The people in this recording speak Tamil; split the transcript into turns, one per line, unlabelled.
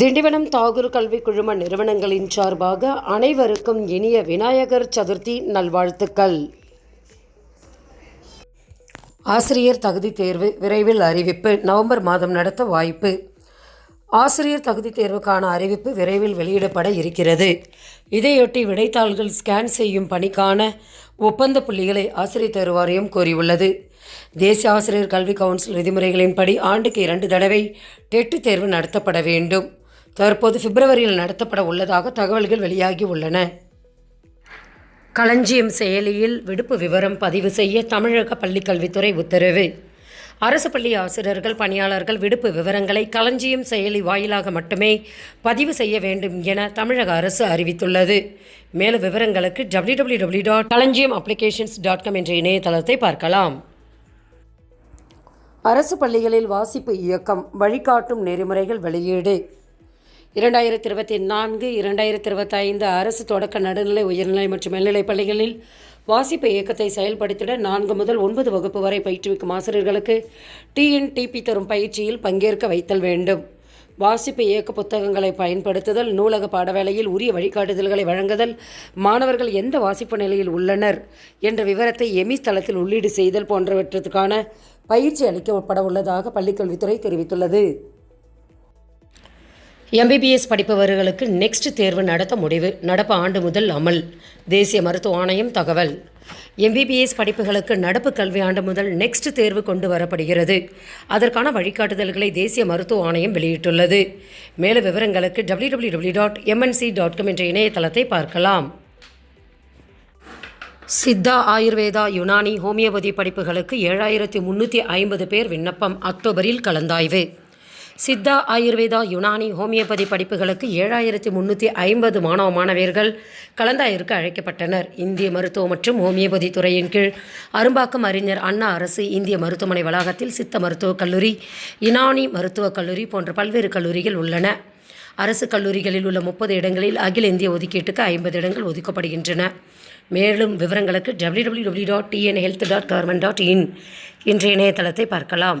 திண்டிவனம் தாகூர் கல்வி குழும நிறுவனங்களின் சார்பாக அனைவருக்கும் இனிய விநாயகர் சதுர்த்தி நல்வாழ்த்துக்கள். ஆசிரியர் தகுதி தேர்வு விரைவில் அறிவிப்பு. நவம்பர் மாதம் நடத்த வாய்ப்பு. ஆசிரியர் தகுதி தேர்வுக்கான அறிவிப்பு விரைவில் வெளியிடப்பட இருக்கிறது. இதையொட்டி விடைத்தாள்கள் ஸ்கேன் செய்யும் பணிக்கான ஒப்பந்த புள்ளிகளை ஆசிரியர் தேர்வு வாரியம் கோரியுள்ளது. தேசிய ஆசிரியர் கல்வி கவுன்சில் விதிமுறைகளின்படி ஆண்டுக்கு இரண்டு தடவை டெட்டு தேர்வு நடத்தப்பட வேண்டும். தற்போது பிப்ரவரியில் நடத்தப்பட உள்ளதாக தகவல்கள் வெளியாகி உள்ளன. களஞ்சியம் செயலியில் விடுப்பு விவரம் பதிவு செய்ய தமிழக பள்ளிக்கல்வித்துறை உத்தரவு. அரசு பள்ளி ஆசிரியர்கள் பணியாளர்கள் விடுப்பு விவரங்களை களஞ்சியம் செயலி வாயிலாக மட்டுமே பதிவு செய்ய வேண்டும் என தமிழக அரசு அறிவித்துள்ளது. மேலும் விவரங்களுக்கு W W W dot Kalanjiyam applications dot com என்ற இணையதளத்தை பார்க்கலாம். அரசு பள்ளிகளில் வாசிப்பு இயக்கம் வழிகாட்டும் நெறிமுறைகள் வெளியீடு. இரண்டாயிரத்தி இருபத்தி நான்கு இரண்டாயிரத்தி இருபத்தைந்து அரசு தொடக்க நடுநிலை உயர்நிலை மற்றும் மேல்நிலைப் பள்ளிகளில் வாசிப்பு இயக்கத்தை செயல்படுத்திட நான்கு முதல் ஒன்பது வகுப்பு வரை பயிற்றுவிக்கும் ஆசிரியர்களுக்கு டிஎன்டிபி தரும் பயிற்சியில் பங்கேற்க வைத்தல் வேண்டும். வாசிப்பு இயக்க புத்தகங்களை பயன்படுத்துதல் நூலக பாடவேளையில் உரிய வழிகாட்டுதல்களை வழங்குதல் மாணவர்கள் எந்த வாசிப்பு நிலையில் உள்ளனர் என்ற விவரத்தை எமிஸ் தளத்தில் உள்ளீடு செய்தல் போன்றவற்றுக்கான பயிற்சி அளிக்கப்பட உள்ளதாக பள்ளிக்கல்வித்துறை தெரிவித்துள்ளது. எம்பிபிஎஸ் படிப்பவர்களுக்கு நெக்ஸ்ட் தேர்வு நடத்த முடிவு. நடப்பு ஆண்டு முதல் அமல். தேசிய மருத்துவ ஆணையம் தகவல். எம்பிபிஎஸ் படிப்புகளுக்கு நடப்பு கல்வி ஆண்டு முதல் நெக்ஸ்ட் தேர்வு கொண்டு வரப்படுகிறது. அதற்கான வழிகாட்டுதல்களை தேசிய மருத்துவ ஆணையம் வெளியிட்டுள்ளது. மேலும் விவரங்களுக்கு W W W dot MNC dot com என்ற இணையதளத்தை பார்க்கலாம். சித்தா ஆயுர்வேதா யுனானி ஹோமியோபதி படிப்புகளுக்கு ஏழாயிரத்தி முன்னூற்றி ஐம்பது பேர் விண்ணப்பம் அக்டோபரில் கலந்தாய்வு. சித்தா ஆயுர்வேதா யுனானி ஹோமியோபதி படிப்புகளுக்கு ஏழாயிரத்தி முந்நூற்றி ஐம்பது மாணவ மாணவியர்கள் கலந்தாயிற்கு அழைக்கப்பட்டனர். இந்திய மருத்துவ மற்றும் ஹோமியோபதி துறையின் கீழ் அரும்பாக்கம் அறிஞர் அண்ணா அரசு இந்திய மருத்துவமனை வளாகத்தில் சித்த மருத்துவக் கல்லூரி யுனானி மருத்துவக் கல்லூரி போன்ற பல்வேறு கல்லூரிகள் உள்ளன. அரசு கல்லூரிகளில் உள்ள முப்பது இடங்களில் அகில இந்திய ஒதுக்கீட்டுக்கு ஐம்பது இடங்கள் ஒதுக்கப்படுகின்றன. மேலும் விவரங்களுக்கு W W W dot TN health dot government dot in என்ற இணையதளத்தை பார்க்கலாம்.